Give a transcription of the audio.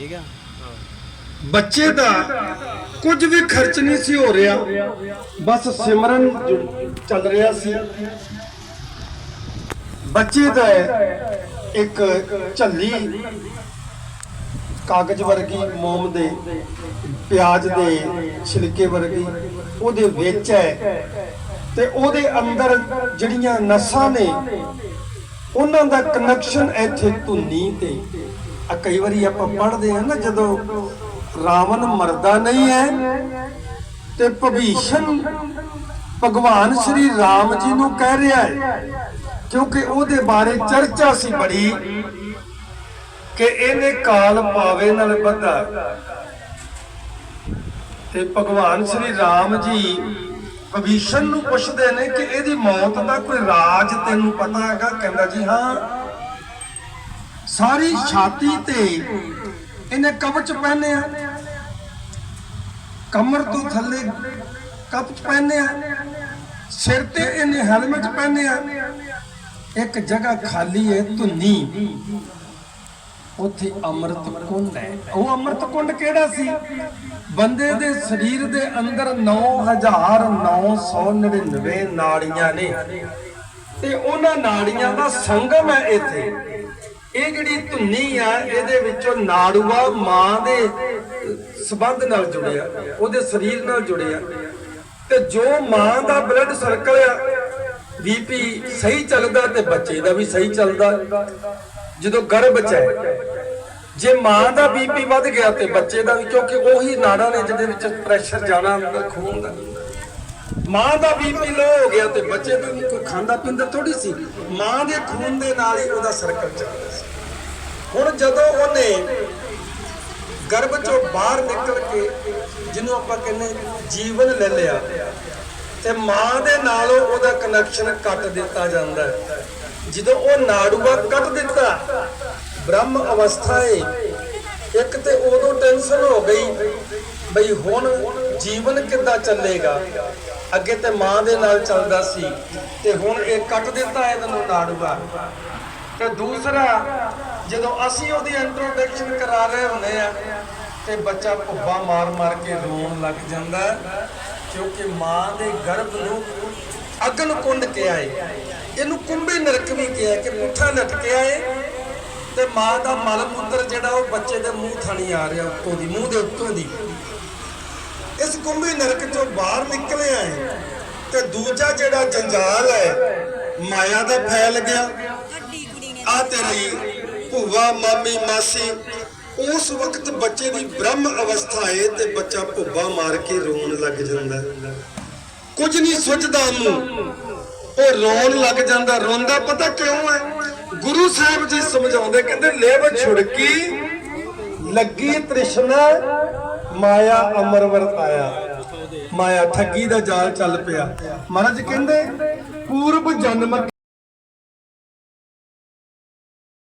ਠੀਕ ਆ? ਬੱਚੇ ਦਾ ਕੁਝ ਵੀ ਖਰਚ ਨਹੀਂ ਸੀ ਹੋ ਰਿਹਾ। ਬਸ ਸਿਮਰਨ ਚੱਲ ਰਿਹਾ ਸੀ। ਬੱਚੇ ਦਾ ਇੱਕ ਝੱਲੀ ਕਾਗਜ਼ ਵਰਗੀ ਮੋਮ ਦੇ, ਪਿਆਜ਼ ਦੇ ਛਿਲਕੇ ਵਰਗੀ ਉਹਦੇ ਵਿੱਚ ਹੈ। ਤੇ ਉਹਦੇ ਅੰਦਰ ਜਿਹੜੀਆਂ ਨਸਾਂ ਨੇ, ਉਹਨਾਂ ਦਾ ਕਨੈਕਸ਼ਨ ਇੱਥੇ ਧੁੰਨੀ ਤੇ ਆ ਕਈ ਵਾਰੀ ਆਪਾਂ ਪੜ੍ਹਦੇ ਆ ਨਾ ਜਦੋਂ ਰਾਵਣ ਮਰਦਾ ਨਹੀਂ ਹੈ ਤੇ ਭਵੀਸ਼ਣ ਭਗਵਾਨ ਸ਼੍ਰੀ ਰਾਮ ਜੀ ਨੂੰ ਕਹਿ ਰਿਹਾ ਹੈ, ਕਿਉਂਕਿ ਉਹਦੇ ਬਾਰੇ ਚਰਚਾ ਸੀ ਬੜੀ, ਕਿ ਇਹਨੇ ਕਾਲ ਪਾਵੇ ਨਾਲ ਬੱਧਾ ਤੇ ਭਗਵਾਨ ਸ਼੍ਰੀ ਰਾਮ ਜੀ ਭਵੀਸ਼ਣ ਨੂੰ ਪੁੱਛਦੇ ਨੇ ਕਿ ਇਹਦੀ ਮੌਤ ਦਾ ਕੋਈ ਰਾਜ ਤੈਨੂੰ ਪਤਾ ਹੈਗਾ? ਕਹਿੰਦਾ ਜੀ, ਹਾਂ। ਸਾਰੀ ਛਾਤੀ ਤੇ ਇਹਨੇ ਕਵਚ ਪਹਿਨਿਆ ਕਮਰ ਤੋਂ ਥੱਲੇ ਕਵਚ ਪਹਿਨਿਆ ਸਿਰ ਤੇ ਇਹਨੇ ਹੈਲਮਟ ਪਹਿਨਿਆ ਇੱਕ ਜਗ੍ਹਾ ਖਾਲੀ ਹੈ ਧੁੰਨੀ। ਉੱਥੇ ਅੰਮ੍ਰਿਤ ਕੁੰਡ ਹੈ। ਉਹ ਅੰਮ੍ਰਿਤ ਕੁੰਡ ਕਿਹੜਾ ਸੀ? ਬੰਦੇ ਦੇ ਸਰੀਰ ਦੇ ਅੰਦਰ 9999 ਨਾੜੀਆਂ ਨੇ। ਤੇ ਉਹਨਾਂ ਨਾੜੀਆਂ ਦਾ ਸੰਗਮ ਹੈ ਇੱਥੇ। ਇਹ ਜਿਹੜੀ ਧੁੰਨੀ ਆ, ਇਹਦੇ ਵਿੱਚੋਂ ਨਾੜੂਆ ਮਾਂ ਦੇ ਸਬੰਧ ਨਾਲ ਜੁੜਿਆ ਉਹਦੇ ਸਰੀਰ ਨਾਲ ਜੁੜਿਆ ਤੇ ਜੋ ਮਾਂ ਦਾ ਬਲੱਡ ਸਰਕਲ ਆ ਬੀਪੀ ਸਹੀ ਚੱਲਦਾ ਤੇ ਬੱਚੇ ਦਾ ਵੀ ਸਹੀ ਚੱਲਦਾ। ਜਦੋਂ ਗਰਭ ਚ ਹੈ, ਜੇ ਮਾਂ ਦਾ ਬੀਪੀ ਵੱਧ ਗਿਆ ਤੇ ਬੱਚੇ ਦਾ ਵੀ, ਕਿਉਂਕਿ ਉਹੀ ਨਾੜਾਂ ਨੇ ਜਿਹਦੇ ਵਿੱਚ ਪ੍ਰੈਸ਼ਰ ਜਾਣਾ ਅੰਦਰ ਖੂਨ ਦਾ। ਮਾਂ ਦਾ ਬੀਪੀ ਲੋ ਹੋ ਗਿਆ ਤੇ ਬੱਚੇ ਦਾ ਵੀ। ਕੋਈ ਖਾਂਦਾ ਪੀਂਦਾ ਥੋੜੀ ਸੀ। ਮਾਂ ਦੇ ਖੂਨ ਦੇ ਨਾਲ ਹੀ ਉਹਦਾ ਸਰਕਲ ਚੱਲਦਾ ਸੀ। ਹੁਣ ਜਦੋਂ ਉਹਨੇ ਗਰਭ ਚੋਂ ਬਾਹਰ ਨਿਕਲ ਕੇ ਜਿਹਨੂੰ ਆਪਾਂ ਕਹਿੰਦੇ ਜੀਵਨ ਲੈ ਲਿਆ ਤੇ ਮਾਂ ਦੇ ਨਾਲ ਉਹਦਾ ਕਨੈਕਸ਼ਨ ਕੱਟ ਦਿੱਤਾ ਜਾਂਦਾ ਹੈ। ਜਦੋਂ ਉਹ ਨਾੜੂਆ ਕੱਟ ਦਿੱਤਾ ਬ੍ਰਹਮ ਅਵਸਥਾ ਏ ਇੱਕ ਤੇ ਉਦੋਂ ਟੈਨਸ਼ਨ ਹੋ ਗਈ ਬਈ ਹੁਣ ਜੀਵਨ ਕਿੱਦਾਂ ਚੱਲੇਗਾ? ਅੱਗੇ ਤੇ ਮਾਂ ਦੇ ਨਾਲ ਚੱਲਦਾ ਸੀ ਤੇ ਹੁਣ ਇਹ ਕੱਟ ਦਿੱਤਾ ਇਹਨੂੰ ਨਾੜੂਆ। ਤੇ ਦੂਸਰਾ, ਜਦੋਂ ਅਸੀਂ ਉਹਦੀ ਇੰਟਰੋਡਕਸ਼ਨ ਕਰਾ ਰਹੇ ਹੁੰਦੇ ਆ, ਤੇ ਬੱਚਾ ਭੁੱਬਾ ਮਾਰ ਮਾਰ ਕੇ ਰੋਣ ਲੱਗ ਜਾਂਦਾ, ਕਿਉਂਕਿ ਮਾਂ ਦੇ ਗਰਭ ਨੂੰ ਅਗਨ ਕੁੰਡ ਕਿਹਾ ਏ। ਇਹਨੂੰ ਕੁੰਭੇ ਨਰਕ ਵੀ ਕਿਹਾ ਕਿ ਪੁੱਠਾ ਲਟਕਿਆ ਏ, ਤੇ ਮਾਂ ਦਾ ਮਲ ਮੂਤਰ ਜਿਹੜਾ ਉਹ ਬੱਚੇ ਦੇ ਮੂੰਹ ਥਣੀ ਆ ਰਿਹਾ ਉੱਤੋਂ ਦੀ ਮੂੰਹ ਦੇ ਉੱਤੋਂ ਦੀ। ਇਸ ਕੁੰਭੇ ਨਰਕ ਚੋਂ ਬਾਹਰ ਨਿਕਲਿਆ ਏ ਤੇ ਦੂਜਾ ਜਿਹੜਾ ਜੰਜਾਲ ਹੈ, ਮਾਇਆ ਦਾ ਫੈਲ ਗਿਆ। ਆ ਤੇਰੀ ਭੂਆ, ਮਾਮੀ, ਮਾਸੀ, ਉਸ ਵਕਤ ਬੱਚੇ ਦੀ ਬ੍ਰਹਮ ਅਵਸਥਾ ਏ ਤੇ ਬੱਚਾ ਭੁੱਬਾ ਮਾਰ ਕੇ ਰੋਣ ਲੱਗ ਜਾਂਦਾ। ਕੁਝ ਨਹੀਂ ਸੁੱਝਦਾ ਉਹਨੂੰ ਉਹ ਰੋਣ ਲੱਗ ਜਾਂਦਾ। ਰੋਂਦਾ ਪਤਾ ਕਿਉਂ ਹੈ? ਗੁਰੂ ਸਾਹਿਬ ਜੀ ਸਮਝਾਉਂਦੇ, ਕਹਿੰਦੇ, ਲੇਵ ਛੁੜਕੀ, ਲੱਗੀ ਤ੍ਰਿਸ਼ਨਾ ਮਾਇਆ ਅਮਰ ਵਰਤਾਇਆ ਮਾਇਆ ਠੱਗੀ ਦਾ ਜਾਲ ਚੱਲ ਪਿਆ। ਮਹਾਰਾਜ ਕਹਿੰਦੇ ਪੂਰਬ ਜਨਮ